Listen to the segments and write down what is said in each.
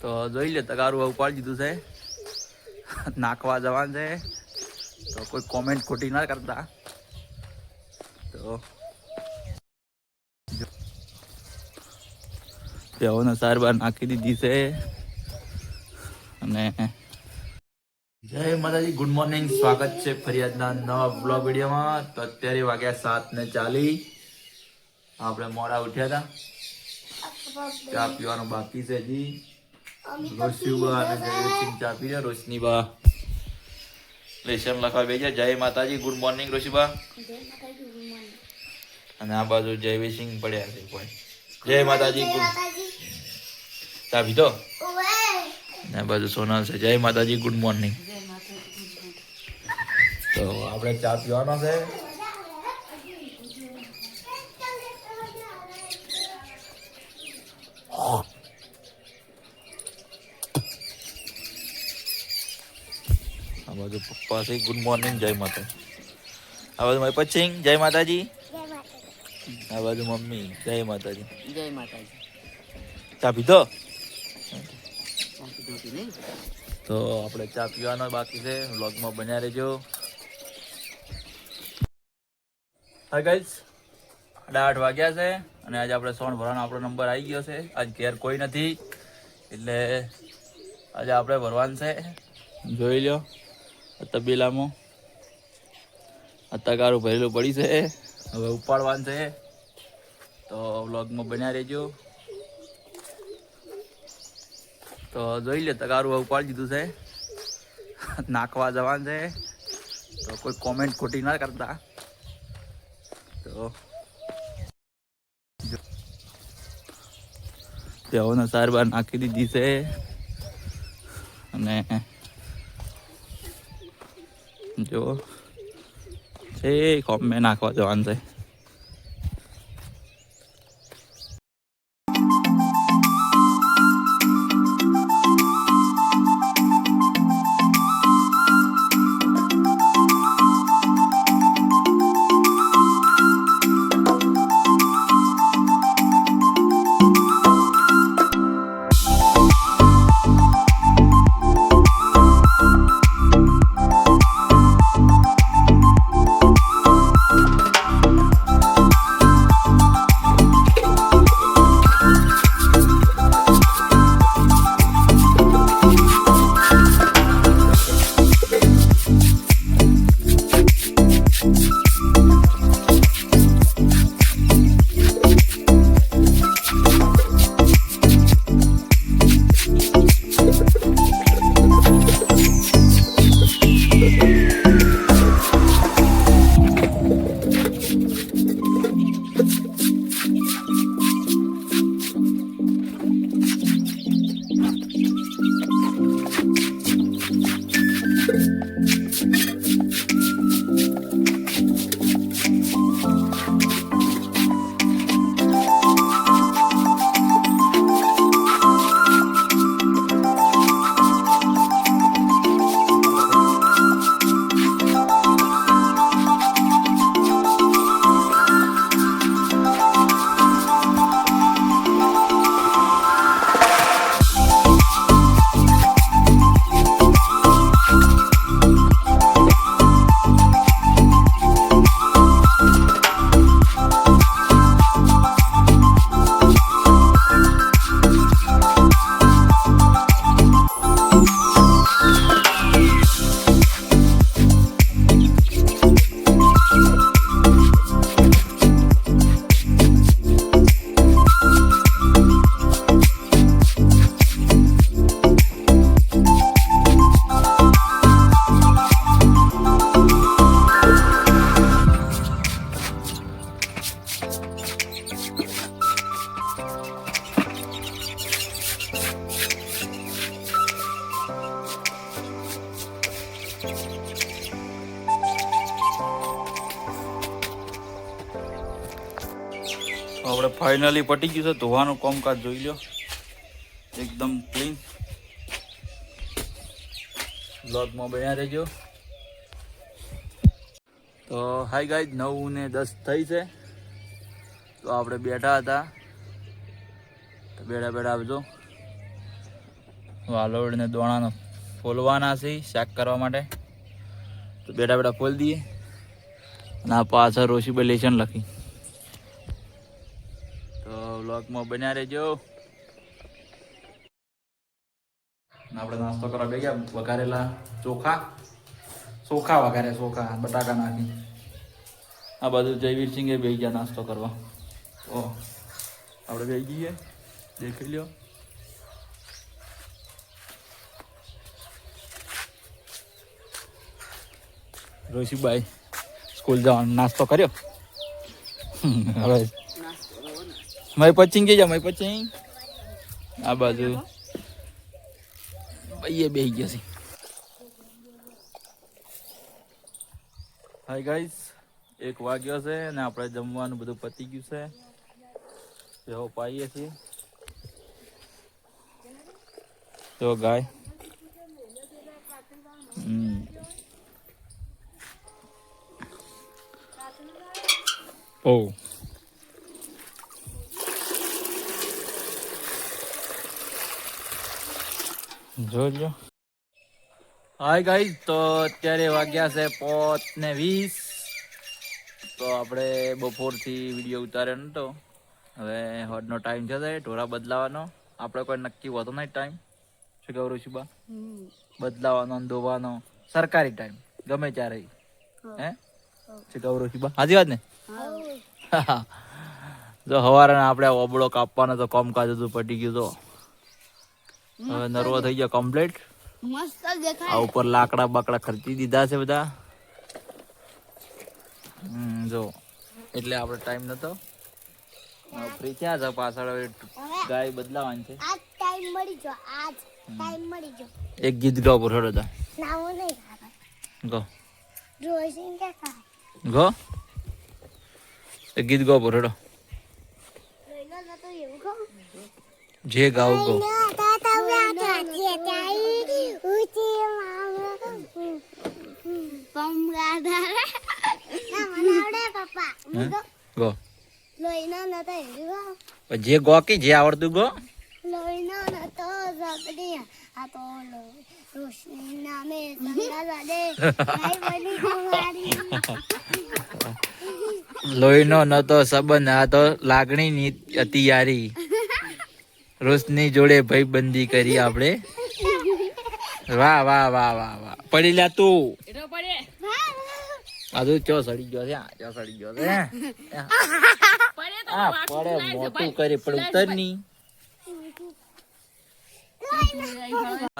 તો જોઈ લે, તગારું ઉપાડી દીધું છે. નાખવા જવાનું છે. તો કોઈ કોમેન્ટ ખોટી ના કરતા. તો તેઓને સાર બાર નાખી દીધી છે. અને જય માતાજી ગુડ મોર્નિંગ સ્વાગત છે ફરિયાદના નવા બ્લોગ વિડીયોમાં. તો અત્યારે વાગ્યા સાત ને ચાલી આપણે મોડા ઉઠ્યા હતા. ચા પીવાનું બાકી છે હજી. રોશનીબા અને જયસિંહ ચા રોશનીબા લેશન લખવા બેજા જય માતાજી, ગુડ મોર્નિંગ રોશીબા અને આ બાજુ જયસિંહ પડ્યા છે કોઈ. જય માતાજી, ગુડ. ચા પીધો? આ બાજુ સોનલ છે. જય માતાજી, ગુડ મોર્નિંગ. તો આપણે ચા પીવાનો છે. આ બાજુ પપ્પા છે ગુડ મોર્નિંગ જય માતા આ બાજુ મારી પચ્છિંગ જય માતાજી. આ બાજુ મમ્મી જય માતાજી. જય માતાજી. ચા પીધો? તો આપણે ચા પીવાનો બાકી છે. વ્લોગમાં બન્યા રહેજો. હા ગાઈઝ સાડા આઠ વાગ્યા છે અને આજે આપણે સોન ભરવાનો આપણો નંબર આવી ગયો છે. આજ ઘેર કોઈ નથી. એટલે આજે આપણે ભરવાનું છે. જોઈ લો તબેલામાં. અત્યારું ભરેલું પડી છે. હવે ઉપાડવાનું છે. તો વ્લોગમાં બન્યા રહેજો. તો જોઈ લે, તગારું ઉપાડી દીધું છે. નાખવા જવાનું છે. તો કોઈ કોમેન્ટ ખોટી ના કરતા. તો તેઓને સારવાર નાખી દીધી છે. અને જો છે કોમે નાખવા જવાનું છે ફાઇનલી પટી ગયું છે. ધોવાનું કામકાજ જોઈ લો એકદમ ક્લીન બ્લોગમાં બન્યા રહેજો. તો હાઈ ગાઈઝ નવ ને દસ થઈ છે. તો આપણે બેઠા હતા. તો બેઠા બેઠા આવજો. વાલોડ ને દોણાનો ફોલવાના છે, શાક કરવા માટે. તો બેઠા બેઠા ફોલ દઈએ. અને આ પાછળ રોશીભાઈ લેશન લખી. તો વ્લોગમાં બન્યા રહેજો. આપણે નાસ્તો કરવા બે ગયા, વઘારેલા ચોખા. ચોખા વઘારે, ચોખા, બટાકા નાખી. આ બાજુ જયવીર સિંગે બે ગયા નાસ્તો કરવા. ઓ આપણે બે ગઈએ દેખી લ્યો. રોશીભાઈ સ્કૂલ જવાનો નાસ્તો કર્યો. હવે મય પચિંગ કે જા મય પચિંગ. આ બાજુ. ભાઈએ બેહી ગયા છે. હાય ગાઈસ એક વાગ્યો છે ને આપણે જમવાનું બધું પતી ગયું છે. જેવો પાઈએ છીએ. તો ગાય. ઓ જોજો હાય ગાઈસ તો અત્યારે વાગ્યા છે પોત ને વીસ. તો આપણે બપોરથી વીડિયો ઉતાર્યો નતો. હવે હોડનો ટાઈમ છે ઢોરા બદલાવાનો. આપણે કોઈ નક્કી હોતો નહીં ટાઈમ શું કહું ઋષિબા? બદલાવાનો ધોવાનો. સરકારી ટાઈમ ગમે ત્યારે. હે. શું કહું ઋષિબા? હાજી વાત ને? જો સવારે આપણે ઓબળો કાપવાનો તો કામકાજ હતું પટી ગયું તો. હવે નરવો થઈ ગયો કમ્પ્લીટ મસ્ત દેખાય આ ઉપર લાકડા બાકડા ખર્ચી દીધા છે બધા. જો. એટલે આપણે ટાઈમ નતો. ફ્રી થયા છે? પાછળ હવે ગાય બદલાવાની છે. આજ ટાઈમ મળી જો આજ ટાઈમ મળી જો એક ગીત ગાવ પર હડો તા નાવો નહીં ગો. રોશિન કે ખાય. ગો. એક ગીત ગાવ પર હેડો. જે ગાવ ગો. ગો. જે ગો કે જે આવડતું ગો. લોહીનો નતો સંબંધ આ તો લાગણીની હતી યારી રોશની જોડે ભાઈબંધી કરી આપણે. વાહ વાહ વાહ વાહ વાહ. પડી લ્યા તું. આ ચો સડી ગયો છે? આ ચો સડી ગયો છે? આ. પડે મોટું કરી પણ ઉતરની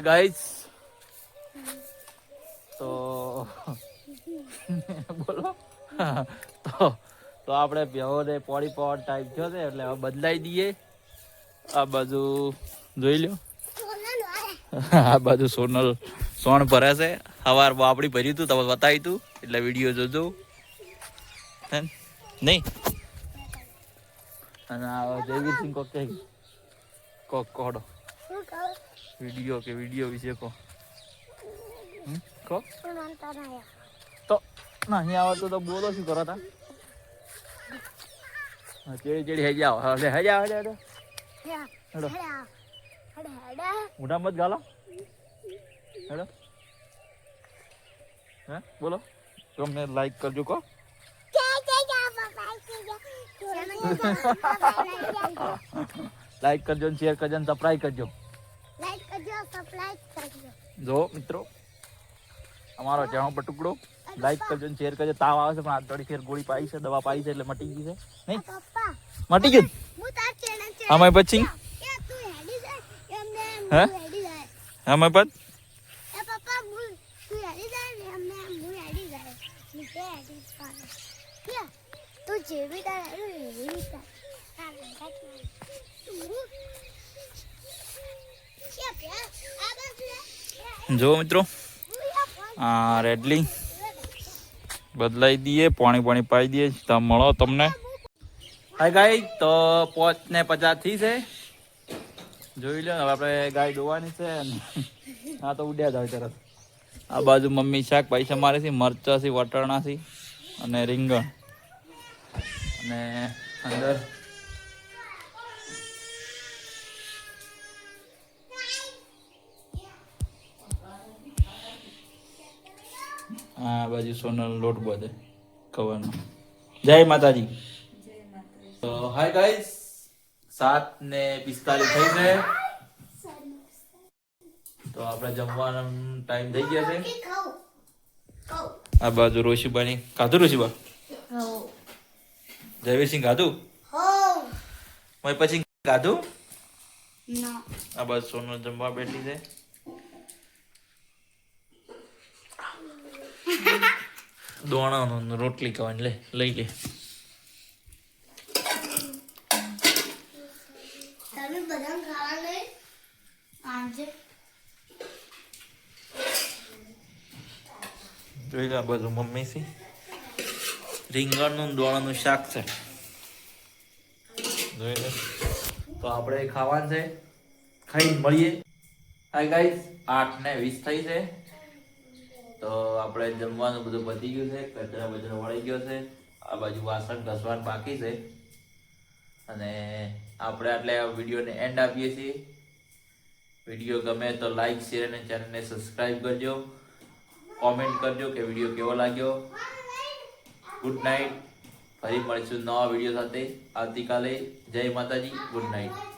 ગાઈસ તો બોલો. તો તો આપણે ભેહોને પોડી પાવર ટાઈપ થયો છે એટલે હવે બદલાઈ દઈએ. આ બાજુ જોઈ લો આ બાજુ સોનલ. સોણ ભરે છે. સવારમાં આપણી ભર્યું તું તમે બતાવી તું. એટલે વીડિયો જોજો. નહીં? અને આ સિંહ કોક કોક કોડો. વીડિયો કે વીડિયો વિશે કહો? કહો તો ના અહીં આવે તો બોલો શું કરો તા? ચેડી ચેડી હઈ જાઓ હજા હજા જાઓ હેડો. હેડો મોઢા મત ગાલો. હેડો હે? બોલો. તમને લાઈક કરજો કહો લાઈક કરજો ને શેર કરજો ને સબસ્ક્રાઇબ કરજો. જો મિત્રો અમારો ચેણો પર ટુકડો. લાઈક કરજો ને શેર કરજો. તાવ આવે છે પણ આ થોડી ફેર ગોળી પાઈ છે દવા પાઈ છે એટલે મટી ગઈ છે. નહીં? મટી ગયું? અમે પછી? હે? અમે પછી તું જેવી તારે એવી જો મિત્રો, આ રેડલી બદલાઈ દઈએ, પાણી પાણી પાઈ દઈએ તો મળો તમને. હાય ગાય તો પોચ ને પચાસથી છે. જોઈ લો, હવે આપણે ગાય દોવાની છે આ તો ઉડ્યા જાય તરત. આ બાજુ મમ્મી શાક પૈસા મારે છે મરચા છે વટાણા છે અને રીંગણ. ને અંદર. આ બાજુ સોનલ લોટ બધે કવરનો. જય માતાજી. તો હાય ગાઈઝ સાત ને પિસ્તાલીસ થઈ છે. તો આપણે જમવાનો ટાઈમ થઈ ગયા છે. આ બાજુ રોશીબાની ખાધું રોશીબા જયવીરસિંહ ખાધું મય પછી ખાધું ના. આ બસ સોનલ જમવા બેઠી છે. દોણાનો રોટલી ખાવાની લે લઈ લે. જોઈ લે બધું મમ્મી છે. રીંગણનું દોણાનું શાક છે. તો આપણે ખાવાનું છે. ખાઈને મળીએ. હાય ગાઈસ આઠ ને વીસ થઈ છે. તો આપણે જમવાનું બધું પતી ગયું છે. કચરા બચરા વળી ગયો છે. આ બાજુ વાસણ ઘસવાનું બાકી છે. અને આપણે આટલે આ વિડીયોને એન્ડ આપીએ છીએ. વીડિયો ગમે તો લાઈક શેર અને ચેનલને સબસ્ક્રાઈબ કરજો. કોમેન્ટ કરજો કે વીડિયો કેવો લાગ્યો. Good night. ફરી મળીશું નવા વીડિયો સાથે. આવતીકાલે જય માતાજી. Good night.